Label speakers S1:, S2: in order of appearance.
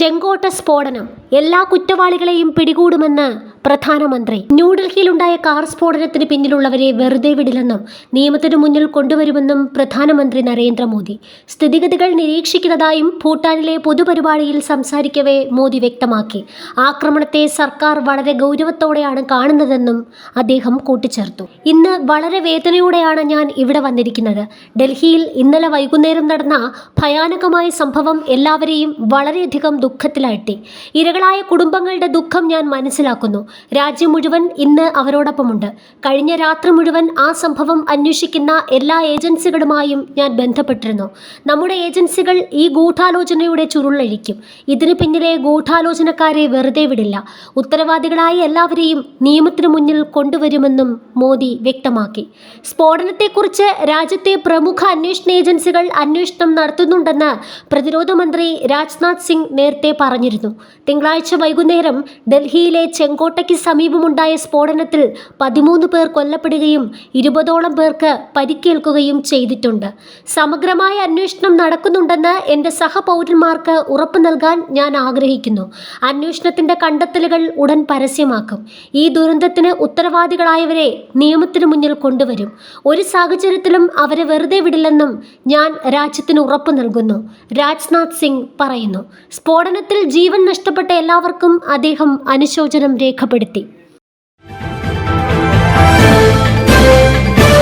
S1: ചെങ്കോട്ട സ്ഫോടനം എല്ലാ കുറ്റവാളികളെയും പിടികൂടുമെന്ന് പ്രധാനമന്ത്രി ന്യൂഡൽഹിയിലുണ്ടായ കാർ സ്ഫോടനത്തിന് പിന്നിലുള്ളവരെ വെറുതെ വിടില്ലെന്നും നിയമത്തിനു മുന്നിൽ കൊണ്ടുവരുമെന്നും പ്രധാനമന്ത്രി നരേന്ദ്രമോദി സ്ഥിതിഗതികൾ നിരീക്ഷിക്കുന്നതായും ഭൂട്ടാനിലെ പൊതുപരിപാടിയിൽ സംസാരിക്കവേ മോദി വ്യക്തമാക്കി ആക്രമണത്തെ സർക്കാർ വളരെ ഗൗരവത്തോടെയാണ് കാണുന്നതെന്നും അദ്ദേഹം കൂട്ടിച്ചേർത്തു ഇന്ന് വളരെ വേദനയോടെയാണ് ഞാൻ ഇവിടെ വന്നിരിക്കുന്നത് ഡൽഹിയിൽ ഇന്നലെ വൈകുന്നേരം നടന്ന ഭയാനകമായ സംഭവം എല്ലാവരെയും വളരെയധികം ദുഃഖത്തിലാഴ്ത്തി ഇരകളായ കുടുംബങ്ങളുടെ ദുഃഖം ഞാൻ മനസ്സിലാക്കുന്നു രാജ്യം മുഴുവൻ ഇന്ന് അവരോടൊപ്പമുണ്ട് കഴിഞ്ഞ രാത്രി മുഴുവൻ ആ സംഭവം അന്വേഷിക്കുന്ന എല്ലാ ഏജൻസികളുമായും ഞാൻ ബന്ധപ്പെട്ടിരുന്നു നമ്മുടെ ഏജൻസികൾ ഈ ഗൂഢാലോചനയുടെ ചുരുളഴിക്കും ഇതിന് പിന്നിലെ ഗൂഢാലോചനക്കാരെ വെറുതെ വിടില്ല ഉത്തരവാദികളായ എല്ലാവരെയും നിയമത്തിന് മുന്നിൽ കൊണ്ടുവരുമെന്നും മോദി വ്യക്തമാക്കി സ്ഫോടനത്തെക്കുറിച്ച് രാജ്യത്തെ പ്രമുഖ അന്വേഷണ ഏജൻസികൾ അന്വേഷണം നടത്തുന്നുണ്ടെന്ന് പ്രതിരോധ മന്ത്രി രാജ്നാഥ് സിംഗ് നേരത്തെ പറഞ്ഞിരുന്നു തിങ്കളാഴ്ച വൈകുന്നേരം ഡൽഹിയിലെ ചെങ്കോട്ട കോട്ടയ്ക്ക് സമീപമുണ്ടായ സ്ഫോടനത്തിൽ പതിമൂന്ന് പേർ കൊല്ലപ്പെടുകയും ഇരുപതോളം പേർക്ക് പരിക്കേൽക്കുകയും ചെയ്തിട്ടുണ്ട് സമഗ്രമായ അന്വേഷണം നടക്കുന്നുണ്ടെന്ന് എൻ്റെ സഹപൗരന്മാർക്ക് ഉറപ്പ് നൽകാൻ ഞാൻ ആഗ്രഹിക്കുന്നു അന്വേഷണത്തിൻ്റെ കണ്ടെത്തലുകൾ ഉടൻ പരസ്യമാക്കും ഈ ദുരന്തത്തിന് ഉത്തരവാദികളായവരെ നിയമത്തിന് മുന്നിൽ കൊണ്ടുവരും ഒരു സാഹചര്യത്തിലും അവരെ വെറുതെ വിടില്ലെന്നും ഞാൻ രാജ്യത്തിന് ഉറപ്പ് നൽകുന്നു രാജ്നാഥ് സിംഗ് പറയുന്നു സ്ഫോടനത്തിൽ ജീവൻ നഷ്ടപ്പെട്ട എല്ലാവർക്കും അദ്ദേഹം അനുശോചനം രേഖപ്പെടുത്തി രേഖപ്പെടുത്തി